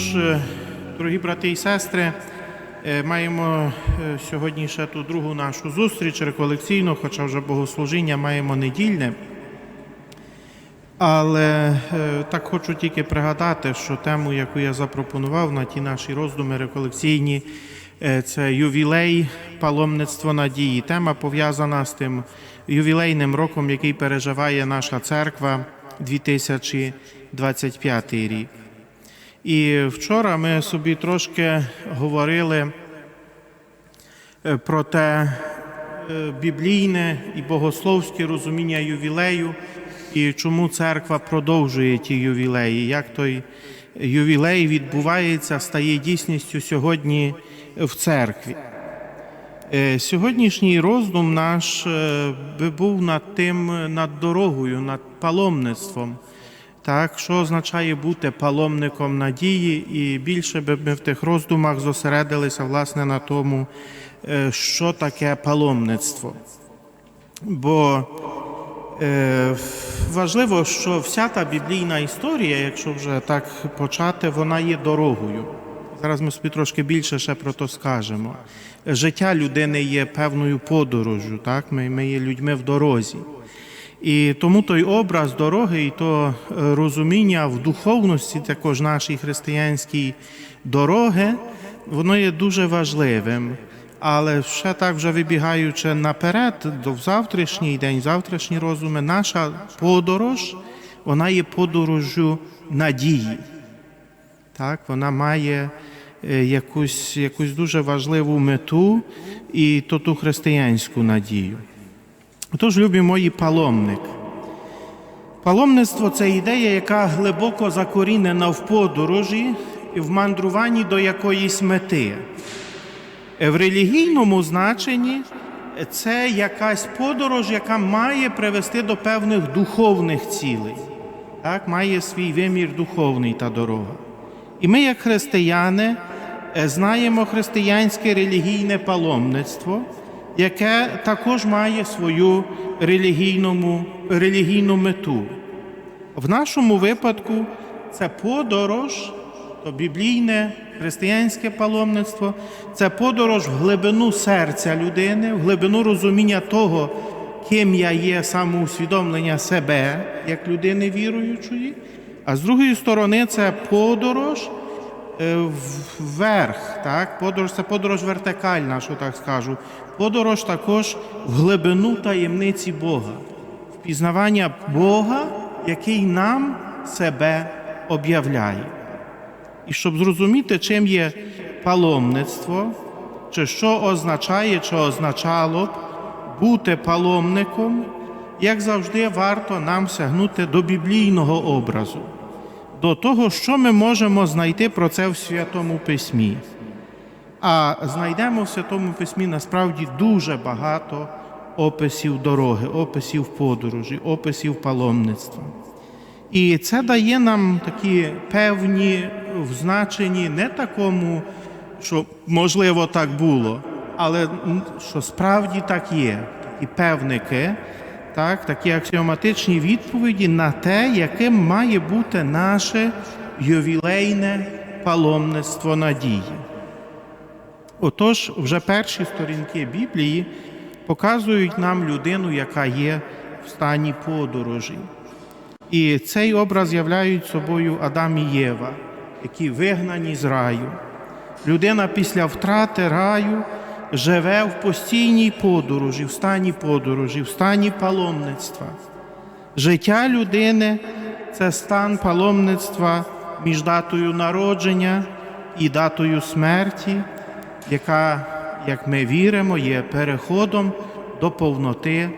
Тож, е, дорогі брати і сестри, е, маємо е, сьогодні ще ту другу нашу зустріч реколекційну, хоча вже богослужіння маємо недільне. Але так хочу тільки пригадати, що тему, яку я запропонував на ті наші роздуми реколекційні, це ювілей паломництво надії. Тема пов'язана з тим ювілейним роком, який переживає наша церква 2025 рік. І вчора ми собі трошки говорили е, про те е, біблійне і богословське розуміння ювілею, і чому церква продовжує ті ювілеї, як той ювілей відбувається, стає дійсністю сьогодні в церкві. Е, Сьогоднішній роздум наш би був над тим, над дорогою, над паломництвом. Так, що означає бути паломником надії, і більше би ми в тих роздумах зосередилися власне на тому, е, що таке паломництво. Бо е, важливо, що вся та біблійна історія, якщо вже так почати, вона є дорогою. Зараз ми собі трошки більше ще про то скажемо. Життя людини є певною подорожю, так? Ми, ми є людьми в дорозі. І тому той образ дороги і то е, розуміння в духовності також нашій християнській дороги, воно є дуже важливим. Але ще так вже вибігаючи наперед, до завтрашній день, завтрашні розуми, наша подорож, вона є подорожю надії. Так, вона має е, якусь, якусь дуже важливу мету і то ту християнську надію. Отож, любі мої паломник. Паломництво це ідея, яка глибоко закорінена в подорожі і в мандруванні до якоїсь мети. В релігійному значенні це якась подорож, яка має привести до певних духовних цілей. Так, має свій вимір духовний та дорога. І ми, як християни, знаємо християнське релігійне паломництво, яке також має свою релігійну мету. В нашому випадку це подорож, то біблійне християнське паломництво, це подорож в глибину серця людини, в глибину розуміння того, ким я є, самоусвідомлення себе як людини віруючої. А з другої сторони, це подорож вверх, так? Подорож це подорож вертикальна, що так скажу. Подорож також в глибину таємниці Бога, впізнавання Бога, який нам себе об'являє. І щоб зрозуміти, чим є паломництво, чи що означає, чи означало б бути паломником, як завжди, варто нам сягнути до біблійного образу, до того, що ми можемо знайти про це в Святому Письмі. А знайдемо в Святому Письмі насправді дуже багато описів дороги, описів подорожі, описів паломництва. І це дає нам такі певні в не такому, що можливо так було, але що справді так є. І певники, так, такі аксіоматичні відповіді на те, яким має бути наше ювілейне паломництво надії. Отож, вже перші сторінки Біблії показують нам людину, яка є в стані подорожі. І цей образ являють собою Адам і Єва, які вигнані з раю. Людина після втрати раю живе в постійній подорожі, в стані подорожі, в стані паломництва. Життя людини це стан паломництва між датою народження і датою смерті, яка, як ми віримо, є переходом до повноти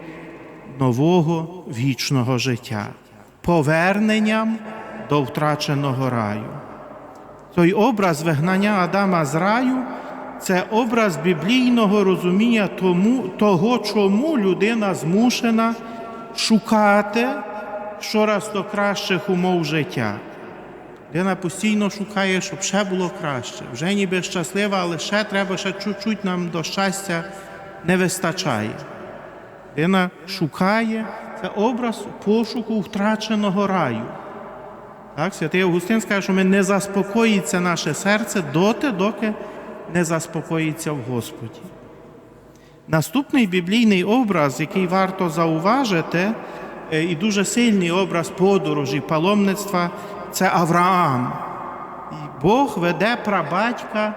нового вічного життя, поверненням до втраченого раю. Той образ вигнання Адама з раю це образ біблійного розуміння тому, того, чому людина змушена шукати щораз до кращих умов життя. Людина постійно шукає, щоб ще було краще. Вже ніби щаслива, але ще треба, ще чуть-чуть нам до щастя не вистачає. Людина шукає це образ пошуку втраченого раю. Так, Святий Августин скаже, що ми не заспокоїться наше серце доти, доки не заспокоїться в Господі. Наступний біблійний образ, який варто зауважити, е, і дуже сильний образ подорожі, паломництва це Авраам. Бог веде прабатька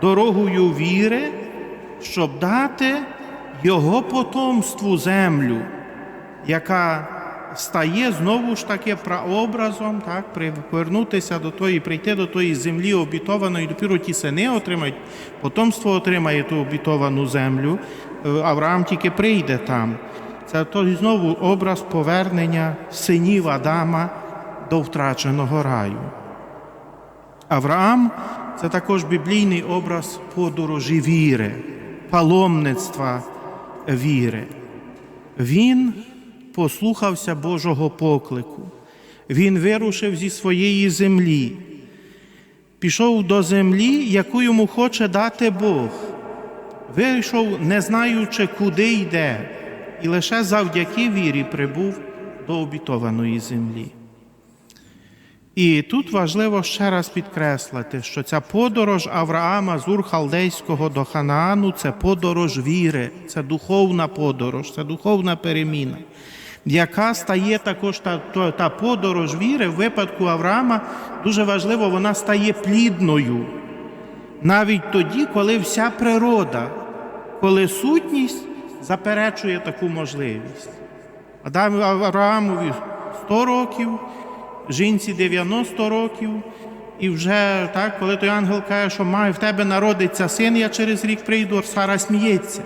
дорогою віри, щоб дати його потомству землю, яка стає знову ж таки прообразом, так, при- повернутися до тої, прийти до тої землі обітованої, допіру ті сини отримають, потомство отримає ту обітовану землю. Е, Авраам тільки прийде там. Це той знову образ повернення синів Адама до втраченого раю. Авраам це також біблійний образ подорожі віри, паломництва віри. Він послухався Божого поклику. Він вирушив зі своєї землі, пішов до землі, яку йому хоче дати Бог. Вийшов, не знаючи, куди йде, і лише завдяки вірі прибув до обітованої землі. І тут важливо ще раз підкреслити, що ця подорож Авраама з Ур-Халдейського до Ханаану це подорож віри, це духовна подорож, це духовна переміна, яка стає також та, та, та подорож віри в випадку Авраама дуже важливо, вона стає плідною. Навіть тоді, коли вся природа, коли сутність заперечує таку можливість. Адаму Авраамові 100 років, жінці 90 років, і вже так, коли той ангел каже, що має в тебе народиться син, я через рік прийду, Сара сміється.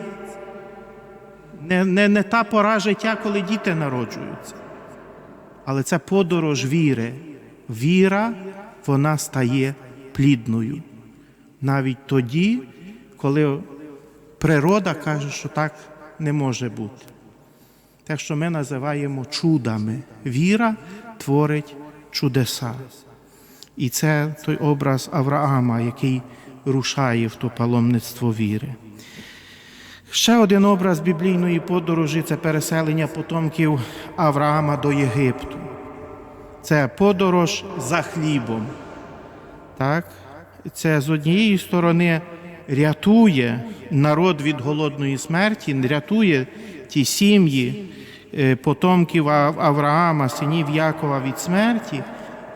Не, не, не та пора життя, коли діти народжуються. Але це подорож віри. Віра, вона стає плідною. Навіть тоді, коли природа каже, що так не може бути. Те, що ми називаємо чудами. Віра творить чудеса. І це той образ Авраама, який рушає в то паломництво віри. Ще один образ біблійної подорожі це переселення потомків Авраама до Єгипту. Це подорож за хлібом. Так? Це з однієї сторони рятує народ від голодної смерті, рятує ті сім'ї е, потомків Авраама, синів Якова від смерті.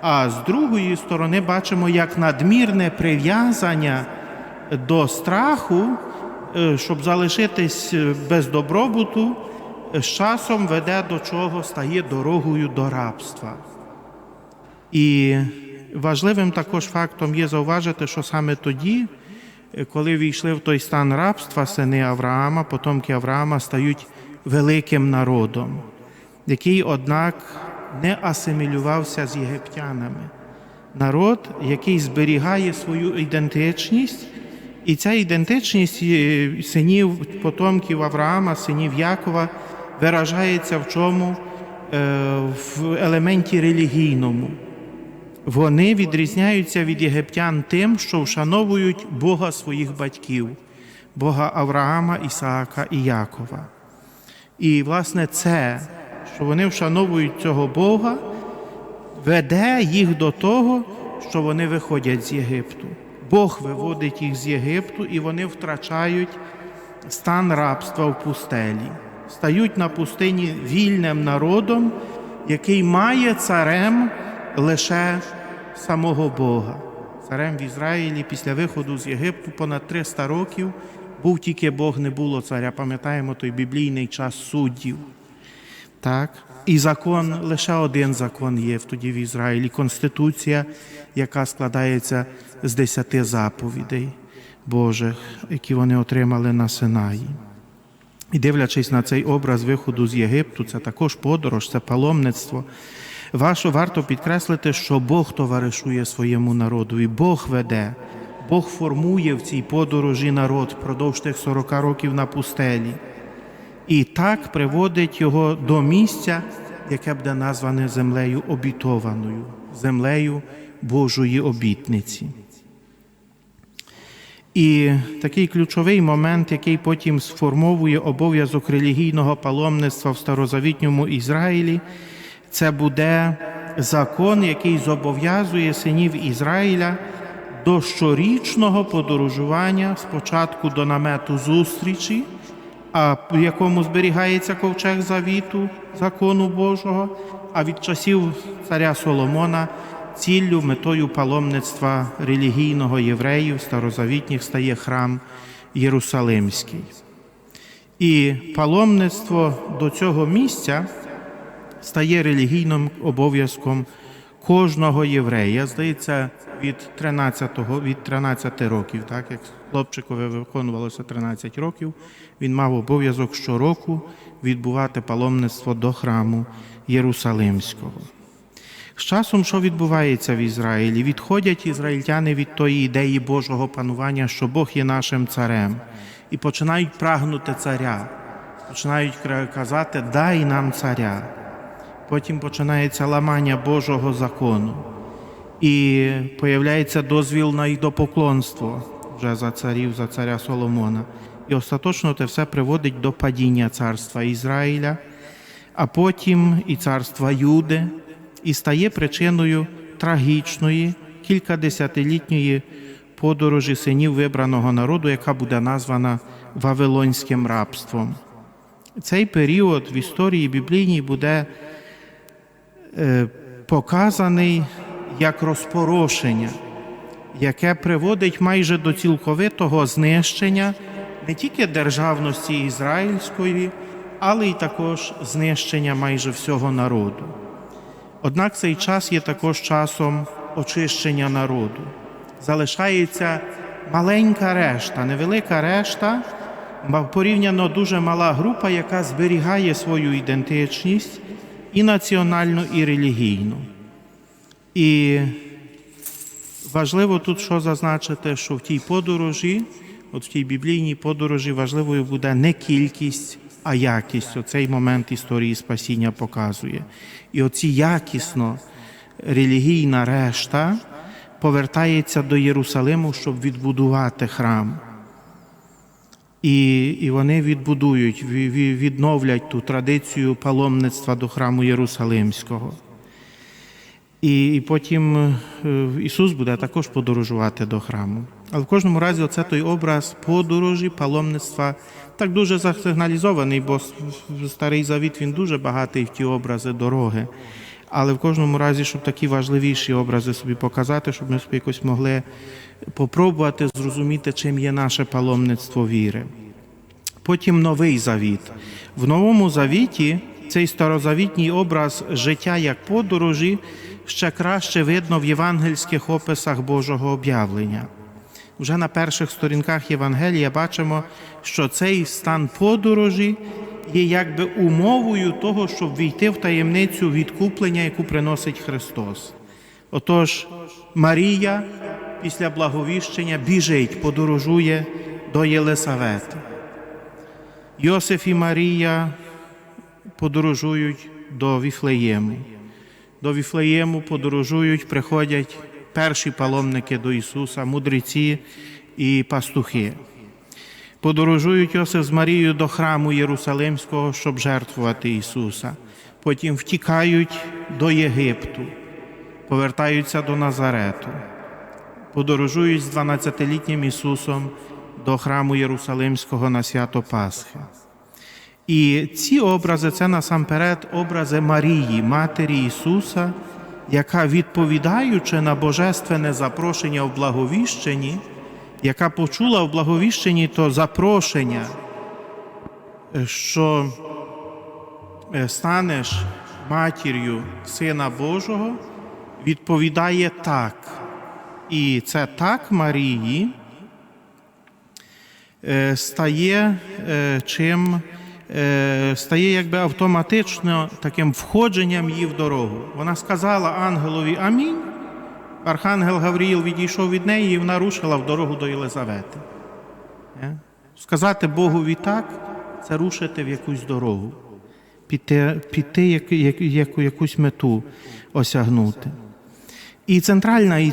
А з другої сторони бачимо, як надмірне прив'язання до страху, щоб залишитись е, без добробуту, е, з часом веде до чого стає дорогою до рабства. І важливим також фактом є зауважити, що саме тоді, е, коли війшли в той стан рабства, сини Авраама, потомки Авраама стають великим народом, який, однак, не асимілювався з єгиптянами. Народ, який зберігає свою ідентичність, і ця ідентичність е, синів потомків Авраама, синів Якова, виражається в чому? Е, В елементі релігійному. Вони відрізняються від єгиптян тим, що вшановують Бога своїх батьків, Бога Авраама, Ісаака і Якова. І, власне, це, що вони вшановують цього Бога, веде їх до того, що вони виходять з Єгипту. Бог виводить їх з Єгипту, і вони втрачають стан рабства в пустелі, стають на пустині вільним народом, який має царем лише самого Бога. Царем в Ізраїлі після виходу з Єгипту понад 300 років був тільки Бог, не було царя. Пам'ятаємо той біблійний час суддів. Так? І закон, лише один закон є тоді в Ізраїлі Конституція, яка складається з десяти заповідей Божих, які вони отримали на Синаї. І дивлячись на цей образ виходу з Єгипту, це також подорож, це паломництво. Вашо варто підкреслити, що Бог товаришує своєму народу, і Бог веде, Бог формує в цій подорожі народ впродовж тих 40 років на пустелі. І так приводить його до місця, яке буде назване землею обітованою, землею Божої обітниці. І такий ключовий момент, який потім сформовує обов'язок релігійного паломництва в старозавітньому Ізраїлі, це буде закон, який зобов'язує синів Ізраїля до щорічного подорожування спочатку до намету зустрічі, а в якому зберігається ковчег завіту, закону Божого, а від часів царя Соломона ціллю, метою паломництва релігійного євреїв старозавітніх стає храм Єрусалимський. І паломництво до цього місця стає релігійним обов'язком кожного єврея. Здається, від 13, від 13 років, так як хлопчикові виконувалося 13 років, він мав обов'язок щороку відбувати паломництво до храму Єрусалимського. З часом, що відбувається в Ізраїлі, відходять ізраїльтяни від тої ідеї Божого панування, що Бог є нашим царем, і починають прагнути царя, починають казати Дай нам царя. Потім починається ламання Божого закону, і появляється дозвіл на ідопоклонство вже за царів, за царя Соломона. І остаточно це все приводить до падіння царства Ізраїля, а потім і царства Юди, і стає причиною трагічної кількадесятилітньої подорожі синів вибраного народу, яка буде названа Вавилонським рабством. Цей період в історії біблійній буде е, показаний як розпорошення, яке приводить майже до цілковитого знищення не тільки державності ізраїльської, але й також знищення майже всього народу. Однак цей час є також часом очищення народу. Залишається маленька решта, невелика решта, порівняно дуже мала група, яка зберігає свою ідентичність і національну, і релігійну. І важливо тут що зазначити, що в тій подорожі, от в тій біблійній подорожі, важливою буде не кількість, а якість. Оцей момент історії спасіння показує. І оці якісно релігійна решта повертається до Єрусалиму, щоб відбудувати храм. І, і вони відбудують, ві- ві- відновлять ту традицію паломництва до храму Єрусалимського. І, потім е, Ісус буде також подорожувати до храму. Але в кожному разі, оце той образ подорожі, паломництва так дуже засигналізований, бо старий завіт він дуже багатий в ті образи дороги. Але в кожному разі, щоб такі важливіші образи собі показати, щоб ми собі якось могли попробувати зрозуміти, чим є наше паломництво віри. Потім новий завіт. В новому завіті цей старозавітній образ життя як подорожі ще краще видно в євангельських описах Божого об'явлення. Вже на перших сторінках Євангелія бачимо, що цей стан подорожі є якби умовою того, щоб війти в таємницю відкуплення, яку приносить Христос. Отож, Марія після благовіщення біжить, подорожує до Єлисавети. Йосиф і Марія подорожують до Віфлеєму. До Віфлеєму подорожують, приходять перші паломники до Ісуса, мудреці і пастухи. Подорожують Йосиф з Марією до храму Єрусалимського, щоб жертвувати Ісуса. Потім втікають до Єгипту, повертаються до Назарету, подорожують з 12-літнім Ісусом до храму Єрусалимського на свято Пасхи. І ці образи це насамперед образи Марії, Матері Ісуса, яка, відповідаючи на божественне запрошення в благовіщенні, яка почула в благовіщенні то запрошення, що е, станеш матір'ю Сина Божого, відповідає так. І це так Марії е, стає е, чим стає якби автоматично таким входженням її в дорогу. Вона сказала ангелові Амінь. Архангел Гавріїл відійшов від неї і вона рушила в дорогу до Єлизавети. Е? Сказати Богові так це рушити в якусь дорогу, піти, піти як, як, яку- якусь мету осягнути. І центральна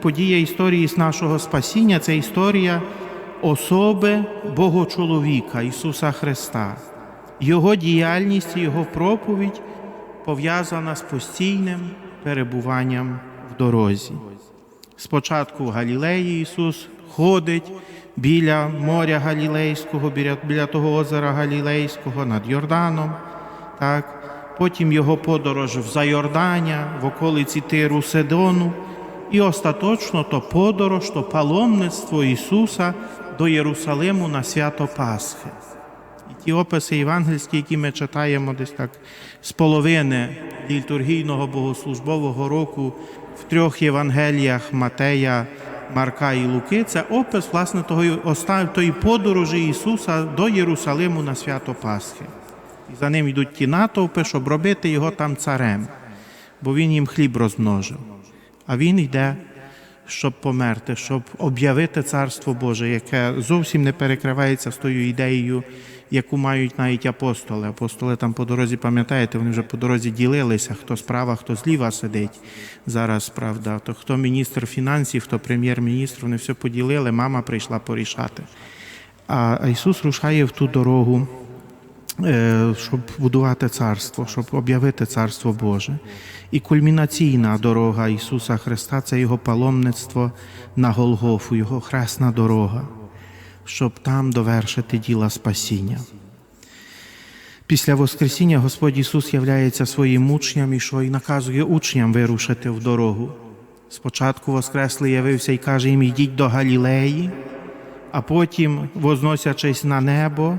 подія історії з нашого спасіння це історія особи Богочоловіка Ісуса Христа, Його діяльність, і Його проповідь пов'язана з постійним перебуванням в дорозі. Спочатку в Галілеї Ісус ходить біля моря Галілейського, біля, біля того озера Галілейського над Йорданом. Так? Потім його подорож в Зайордання, в околиці Тиру Седону. І остаточно то подорож, то паломництво Ісуса до Єрусалиму на свято Пасхи. І ті описи євангельські, які ми читаємо десь так з половини літургійного богослужбового року в трьох Євангеліях Матея, Марка і Луки, це опис власне того тої подорожі Ісуса до Єрусалиму на свято Пасхи. І за ним йдуть ті натовпи, щоб робити його там царем, бо він їм хліб розмножив. А він йде, щоб померти, щоб об'явити Царство Боже, яке зовсім не перекривається з тою ідеєю, яку мають навіть апостоли. Апостоли там по дорозі, пам'ятаєте, вони вже по дорозі ділилися, хто справа, хто зліва сидить. Зараз, правда, то хто міністр фінансів, хто прем'єр-міністр, вони все поділили, мама прийшла порішати. А Ісус рушає в ту дорогу, щоб будувати царство, щоб об'явити царство Боже. І кульмінаційна дорога Ісуса Христа це Його паломництво на Голгофу, Його хресна дорога, щоб там довершити діла спасіння. Після Воскресіння Господь Ісус являється своїм учням і що і наказує учням вирушити в дорогу. Спочатку Воскреслий явився і каже їм, йдіть до Галілеї, а потім, возносячись на небо,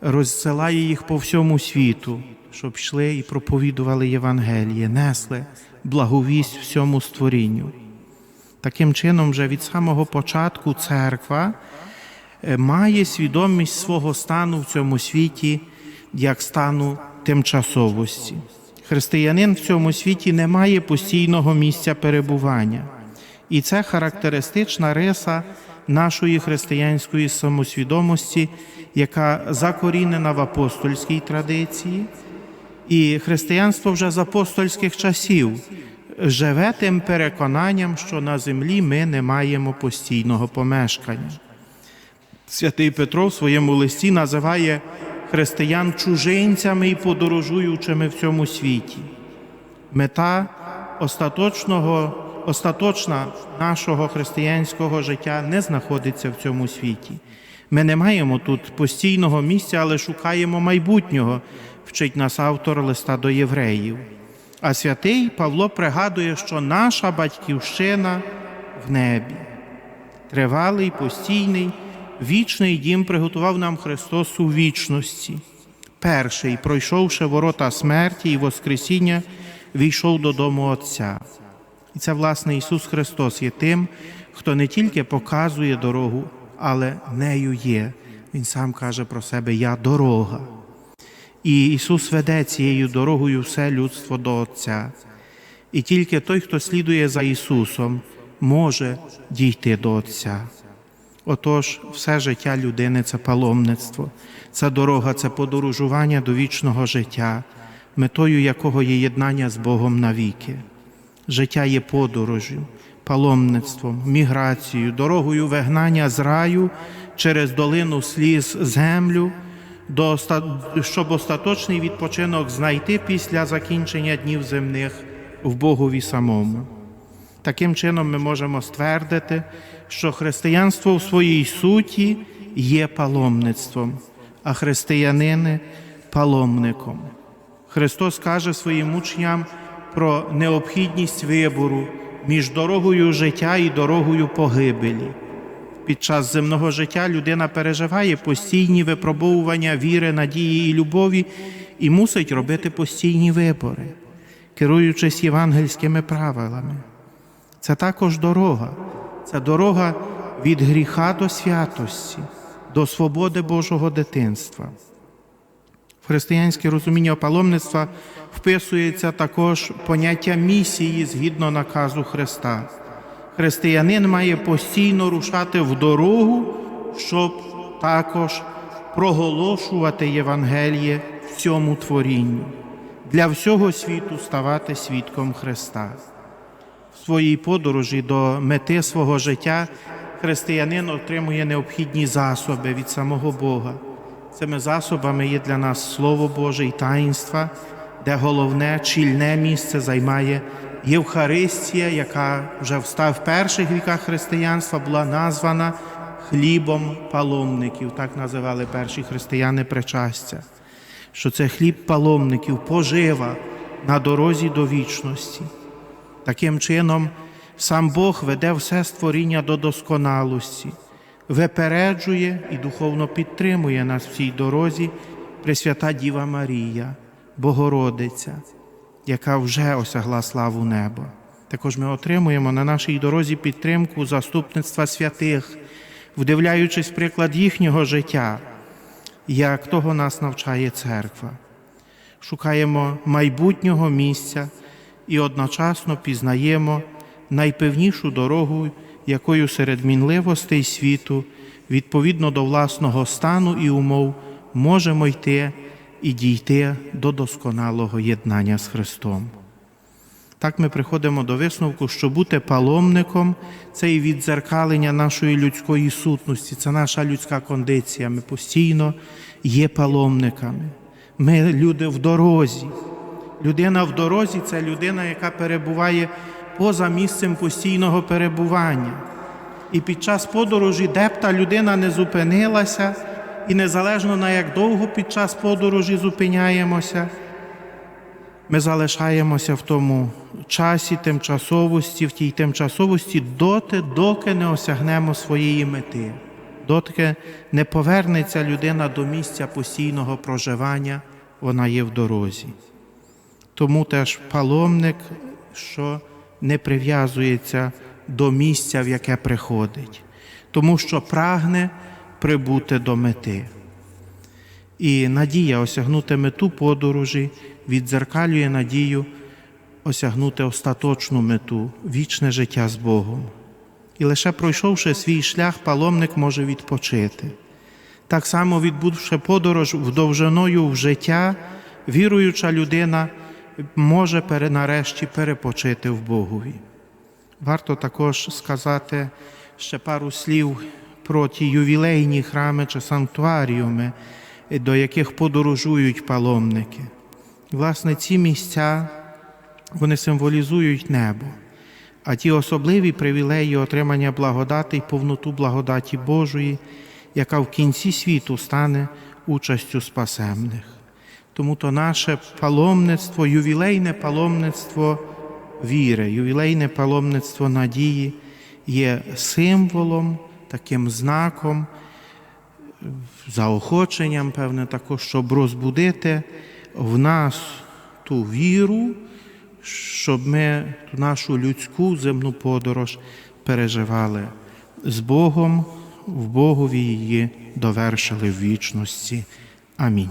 розсилає їх по всьому світу, щоб йшли і проповідували Євангеліє, несли благовість всьому створінню. Таким чином, вже від самого початку церква е, має свідомість свого стану в цьому світі як стану тимчасовості. Християнин в цьому світі не має постійного місця перебування. І це характеристична риса нашої християнської самосвідомості, яка закорінена в апостольській традиції. І християнство вже з апостольських часів живе тим переконанням, що на землі ми не маємо постійного помешкання. Святий Петро в своєму листі називає християн чужинцями і подорожуючими в цьому світі. Мета остаточного, остаточна нашого християнського життя не знаходиться в цьому світі. Ми не маємо тут постійного місця, але шукаємо майбутнього, вчить нас автор листа до євреїв. А святий Павло пригадує, що наша батьківщина в небі. Тривалий, постійний, вічний дім приготував нам Христос у вічності. Перший, пройшовши ворота смерті і Воскресіння, війшов додому Отця. І це, власне, Ісус Христос є тим, хто не тільки показує дорогу, але нею є. Він сам каже про себе Я дорога. І Ісус веде цією дорогою все людство до Отця. І тільки той, хто слідує за Ісусом, може дійти до Отця. Отож, все життя людини це паломництво, це дорога, це подорожування до вічного життя, метою якого є єднання з Богом навіки. Життя є подорожю, паломництвом, міграцією, дорогою вигнання з раю через долину сліз землю, до, щоб остаточний відпочинок знайти після закінчення днів земних в Богові самому. Таким чином ми можемо ствердити, що християнство у своїй суті є паломництвом, а християнини паломником. Христос каже своїм учням про необхідність вибору між дорогою життя і дорогою погибелі. Під час земного життя людина переживає постійні випробовування віри, надії і любові і мусить робити постійні вибори, керуючись євангельськими правилами. Це також дорога, це дорога від гріха до святості, до свободи Божого дитинства. Християнське розуміння паломництва вписується також поняття місії згідно наказу Христа. Християнин має постійно рушати в дорогу, щоб також проголошувати Євангеліє в цьому творінню, для всього світу ставати свідком Христа. В своїй подорожі до мети свого життя християнин отримує необхідні засоби від самого Бога. Цими засобами є для нас Слово Боже і таїнства, де головне чільне місце займає Євхаристія, яка вже в перших віках християнства була названа хлібом паломників, так називали перші християни причастя, що це хліб паломників, пожива на дорозі до вічності. Таким чином, сам Бог веде все створіння до досконалості, випереджує і духовно підтримує нас в цій дорозі Пресвята Діва Марія, Богородиця, яка вже осягла славу неба. Також ми отримуємо на нашій дорозі підтримку заступництва святих, вдивляючись приклад їхнього життя, як того нас навчає церква. Шукаємо майбутнього місця і одночасно пізнаємо найпевнішу дорогу, якою серед мінливостей світу, відповідно до власного стану і умов, можемо йти і дійти до досконалого єднання з Христом. Так ми приходимо до висновку, що бути паломником це і віддзеркалення нашої людської сутності, це наша людська кондиція. Ми постійно є паломниками. Ми люди в дорозі. Людина в дорозі це людина, яка перебуває поза місцем постійного перебування. І під час подорожі, де б та людина не зупинилася, і незалежно на як довго під час подорожі зупиняємося, ми залишаємося в тому часі тимчасовості, в тій тимчасовості доти, доки не осягнемо своєї мети, доки не повернеться людина до місця постійного проживання, вона є в дорозі. Тому теж паломник, що не прив'язується до місця, в яке приходить, тому що прагне прибути до мети. І надія осягнути мету подорожі віддзеркалює надію осягнути остаточну мету вічне життя з Богом. І лише пройшовши свій шлях, паломник може відпочити. Так само, відбувши подорож вдовжиною в життя, віруюча людина може нарешті перепочити в Богові. Варто також сказати ще пару слів про ті ювілейні храми чи санктуаріуми, до яких подорожують паломники. Власне, ці місця вони символізують небо, а ті особливі привілеї отримання благодати й повноту благодаті Божої, яка в кінці світу стане участю спасемних. Тому то наше паломництво, ювілейне паломництво віри, ювілейне паломництво надії є символом, таким знаком, заохоченням, певне, також, щоб розбудити в нас ту віру, щоб ми ту нашу людську земну подорож переживали з Богом, в Богові її довершили в вічності. Амінь.